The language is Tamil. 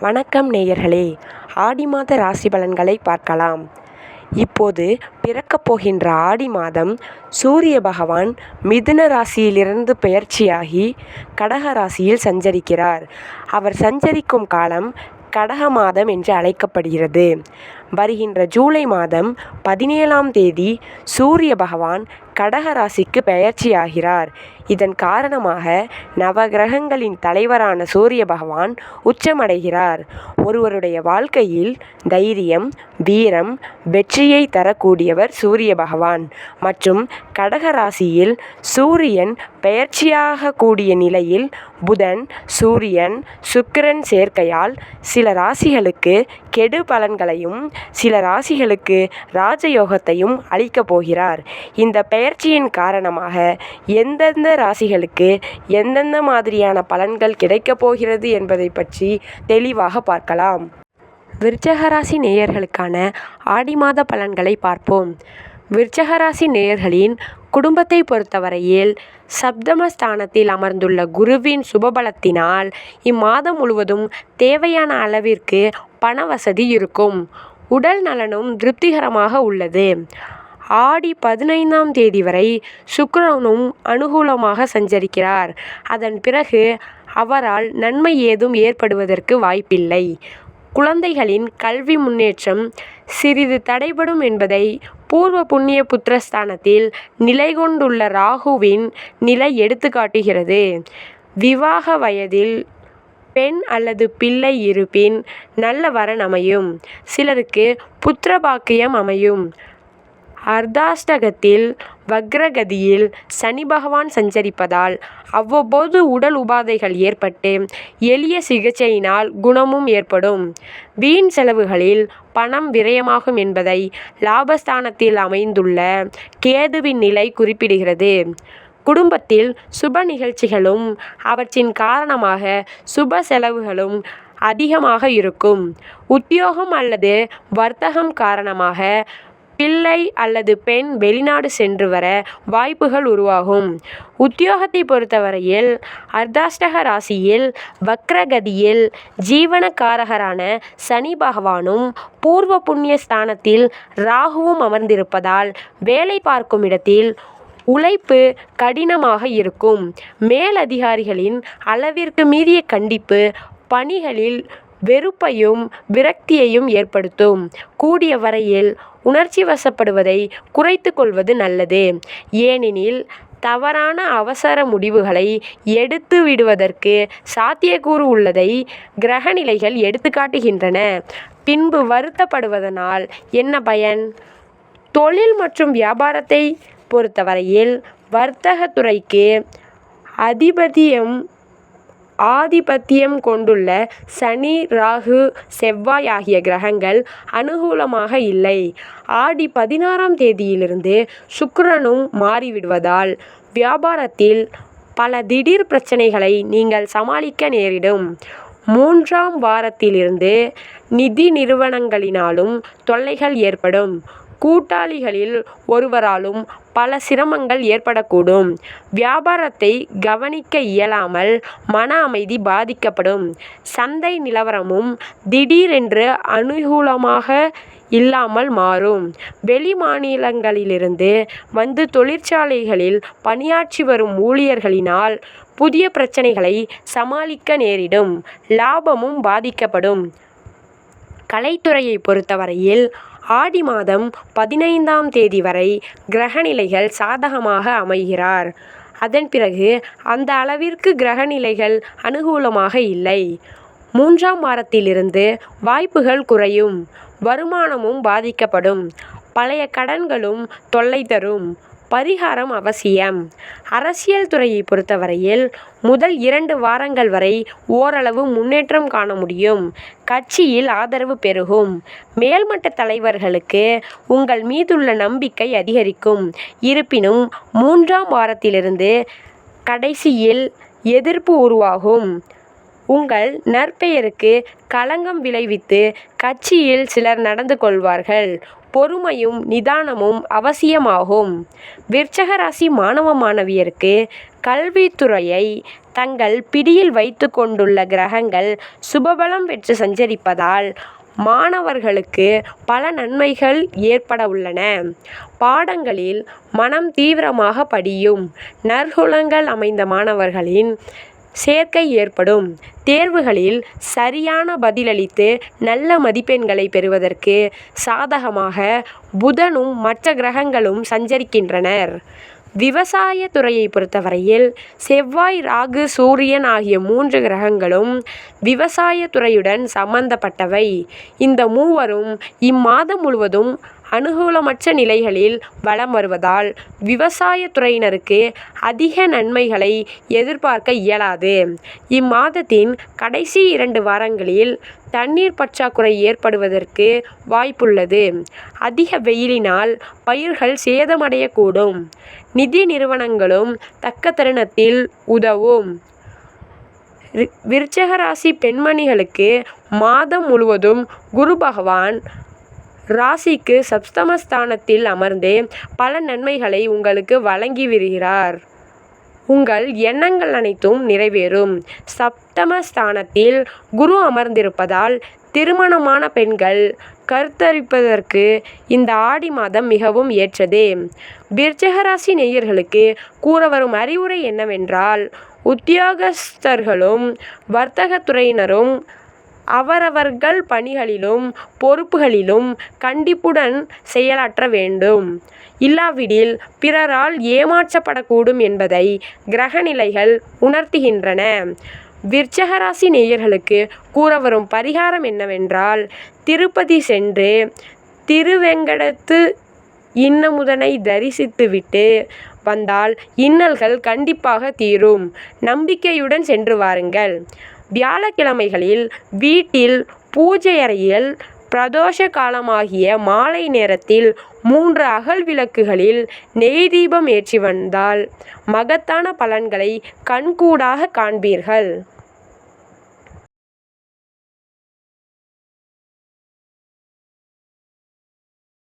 வணக்கம் நேயர்களே. ஆடி மாத ராசி பலன்களை பார்க்கலாம். இப்போது பிறக்கப் போகின்ற ஆடி மாதம் சூரிய பகவான் மிதுன ராசியிலிருந்து பெயர்ச்சியாகி கடக ராசியில் சஞ்சரிக்கிறார். அவர் சஞ்சரிக்கும் காலம் கடக மாதம் என்று அழைக்கப்படுகிறது. வருகின்ற ஜூலை மாதம் பதினேழாம் தேதி சூரிய பகவான் கடக ராசிக்கு பெயர்ச்சியாகிறார். இதன் காரணமாக நவகிரகங்களின் தலைவரான சூரிய பகவான் உச்சமடைகிறார். ஒருவருடைய வாழ்க்கையில் தைரியம் வீரம் வெற்றியை தரக்கூடியவர் சூரிய பகவான். மற்றும் கடக ராசியில் சூரியன் பெயர்ச்சியாக கூடிய நிலையில் புதன் சூரியன் சுக்கிரன் சேர்க்கையால் சில ராசிகளுக்கு கெடு பலன்களையும் சில ராசிகளுக்கு ராஜயோகத்தையும் அளிக்கப் போகிறார். இந்த பெயர்ச்சியின் காரணமாக எந்தெந்த ராசிகளுக்கு எந்தெந்த மாதிரியான பலன்கள் கிடைக்கப் போகிறது என்பதை பற்றி தெளிவாக பார்க்கலாம். விருச்சகராசி நேயர்களுக்கான ஆடி மாத பலன்களை பார்ப்போம். விருச்சகராசி நேயர்களின் குடும்பத்தை பொறுத்தவரையில் சப்தமஸ்தானத்தில் அமர்ந்துள்ள குருவின் சுபபலத்தினால் இம்மாதம் முழுவதும் தேவையான அளவிற்கு பண வசதி இருக்கும். உடல் நலனும் திருப்திகரமாக உள்ளது. ஆடி பதினைந்தாம் தேதி வரை சுக்கிரனும் அனுகூலமாக சஞ்சரிக்கிறார். அதன் பிறகு அவரால் நன்மை ஏதும் ஏற்படுவதற்கு வாய்ப்பில்லை. குழந்தைகளின் கல்வி முன்னேற்றம் சிறிது தடைபடும் என்பதை பூர்வ புண்ணிய புத்திரஸ்தானத்தில் நிலை கொண்டுள்ள ராகுவின் நிலை எடுத்துக்காட்டுகிறது. விவாக வயதில் பெண் அல்லது பிள்ளை இருப்பின் நல்ல வரன் அமையும். சிலருக்கு புத்திர பாக்கியம் அமையும். அர்தாஷ்டகத்தில் வக்ரகதியில் சனி பகவான் சஞ்சரிப்பதால் அவ்வப்போது உடல் உபாதைகள் ஏற்பட்டு எளிய சிகிச்சையினால் குணமும் ஏற்படும். வீண் செலவுகளில் பணம் விரயமாகும் என்பதை லாபஸ்தானத்தில் அமைந்துள்ள கேதுவின் நிலை குறிப்பிடுகிறது. குடும்பத்தில் சுப நிகழ்ச்சிகளும் அவற்றின் காரணமாக சுப செலவுகளும் அதிகமாக இருக்கும். உத்தியோகம் அல்லது வர்த்தகம் காரணமாக பிள்ளை அல்லது பெண் வெளிநாடு சென்று வர வாய்ப்புகள் உருவாகும். உத்தியோகத்தை பொறுத்தவரையில் அர்த்தாஷ்டக ராசியில் வக்ரகதியில் ஜீவனக்காரகரான சனி பகவானும் பூர்வ புண்ணிய ஸ்தானத்தில் ராகுவும் அமர்ந்திருப்பதால் வேலை பார்க்கும் இடத்தில் உழைப்பு கடினமாக இருக்கும். மேலதிகாரிகளின் அளவிற்கு மீறிய கண்டிப்பு பணிகளில் வெறுப்பையும் விரக்தியையும் ஏற்படுத்தும். கூடிய வரையில் உணர்ச்சி வசப்படுவதை குறைத்து கொள்வது நல்லது. ஏனெனில் தவறான அவசர முடிவுகளை எடுத்து விடுவதற்கு சாத்தியக்கூறு உள்ளதை கிரகநிலைகள் எடுத்துக்காட்டுகின்றன பின்பு வருத்தப்படுவதனால் என்ன பயன்? தொழில் மற்றும் வியாபாரத்தை பொறுத்தவரையில் வர்த்தகத்துறைக்கு அதிபதியம் ஆதிபத்தியம் கொண்டுள்ள சனி ராகு செவ்வாய் ஆகிய கிரகங்கள் அனுகூலமாக இல்லை. ஆடி பதினாறாம் தேதியிலிருந்து சுக்கிரனும் மாறிவிடுவதால் வியாபாரத்தில் பல திடீர் பிரச்சனைகளை நீங்கள் சமாளிக்க நேரிடும். மூன்றாம் வாரத்திலிருந்து நிதி நிறுவனங்களினாலும் தொல்லைகள் ஏற்படும். கூட்டாளிகளில் ஒருவராலும் பல சிரமங்கள் ஏற்படக்கூடும். வியாபாரத்தை கவனிக்க இயலாமல் மன அமைதி பாதிக்கப்படும். சந்தை நிலவரமும் திடீரென்று அனுகூலமாக இல்லாமல் மாறும். வெளி மாநிலங்களிலிருந்து வந்து தொழிற்சாலைகளில் பணியாற்றி வரும் ஊழியர்களினால் புதிய பிரச்சனைகளை சமாளிக்க நேரிடும். லாபமும் பாதிக்கப்படும். கலைத்துறையை பொறுத்தவரையில் ஆடி மாதம் பதினைந்தாம் தேதி வரை கிரகநிலைகள் சாதகமாக அமைகிறார். அதன் பிறகு அந்த அளவிற்கு கிரகநிலைகள் அனுகூலமாக இல்லை. மூன்றாம் வாரத்திலிருந்து வாய்ப்புகள் குறையும். வருமானமும் பாதிக்கப்படும். பழைய கடன்களும் தொல்லை தரும். பரிகாரம் அவசியம். அரசியல் துறையை பொறுத்தவரையில் முதல் இரண்டு வாரங்கள் வரை ஓரளவு முன்னேற்றம் காண முடியும். கட்சியில் ஆதரவு பெருகும். மேல்மட்ட தலைவர்களுக்கு உங்கள் மீதுள்ள நம்பிக்கை அதிகரிக்கும். இருப்பினும் மூன்றாம் வாரத்திலிருந்து கடைசியில் எதிர்ப்பு உருவாகும். உங்கள் நற்பெயருக்கு களங்கம் விளைவித்து கட்சியில் சிலர் நடந்து கொள்வார்கள் பொறுமையும் நிதானமும் அவசியமாகும் விருச்சக ராசி மாணவ மாணவியருக்கு கல்வித்துறையை தங்கள் பிடியில் வைத்து கொண்டுள்ள கிரகங்கள் சுபபலம் பெற்று சஞ்சரிப்பதால் மாணவர்களுக்கு பல நன்மைகள் ஏற்பட உள்ளன பாடங்களில் மனம் தீவிரமாக படியும். நற்குலங்கள் அமைந்த மாணவர்களின் சேர்க்கை ஏற்படும். தேர்வுகளில் சரியான பதிலளித்து நல்ல மதிப்பெண்களை பெறுவதற்கு சாதகமாக புதனும் மற்ற கிரகங்களும் சஞ்சரிக்கின்றனர். விவசாய துறையை பொறுத்தவரையில் செவ்வாய் ராகு சூரியன் ஆகிய மூன்று கிரகங்களும் விவசாய துறையுடன் சம்பந்தப்பட்டவை. இந்த மூவரும் இம்மாதம் முழுவதும் அனுகூலமற்ற நிலைகளில் வலம் வருவதால் விவசாய துறையினருக்கு அதிக நன்மைகளை எதிர்பார்க்க இயலாது. இம்மாதத்தின் கடைசி இரண்டு வாரங்களில் தண்ணீர் பற்றாக்குறை ஏற்படுவதற்கு வாய்ப்புள்ளது. அதிக வெயிலினால் பயிர்கள் சேதமடையக்கூடும். நிதி நிறுவனங்களும் தக்க தருணத்தில் உதவும். விருச்சிக ராசி பெண்மணிகளுக்கு மாதம் முழுவதும் குரு பகவான் ராசிக்கு சப்தமஸ்தானத்தில் அமர்ந்து பல நன்மைகளை உங்களுக்கு வழங்கி விடுகிறார் உங்கள் எண்ணங்கள் அனைத்தும் நிறைவேறும். சப்தமஸ்தானத்தில் குரு அமர்ந்திருப்பதால் திருமணமான பெண்கள் கருத்தரிப்பதற்கு இந்த ஆடி மாதம் மிகவும் ஏற்றது. விருச்சிக நேயர்களுக்கு கூற கூறவரும் அறிவுரை என்னவென்றால் உத்தியோகஸ்தர்களும் வர்த்தகத்துறையினரும் அவரவர்கள் பணிகளிலும் பொறுப்புகளிலும் கண்டிப்புடன் செயலாற்ற வேண்டும். இல்லாவிடில் பிறரால் ஏமாற்றப்படக்கூடும் என்பதை கிரக நிலைகள் உணர்த்துகின்றன. விருச்சிக ராசி நேயர்களுக்கு கூறவரும் பரிகாரம் என்னவென்றால் திருப்பதி சென்று திருவெங்கடத்து இன்னமுதனை தரிசித்துவிட்டு வந்தால் இன்னல்கள் கண்டிப்பாக தீரும். நம்பிக்கையுடன் சென்று வாருங்கள். வியாழக்கிழமைகளில் வீட்டில் பூஜை அறையில் பிரதோஷ காலமாகிய மாலை நேரத்தில் மூன்று அகல் விளக்குகளில் நெய் தீபம் ஏற்றி வந்தால் மகத்தான பலன்களை கண்கூடாகக் காண்பீர்கள்.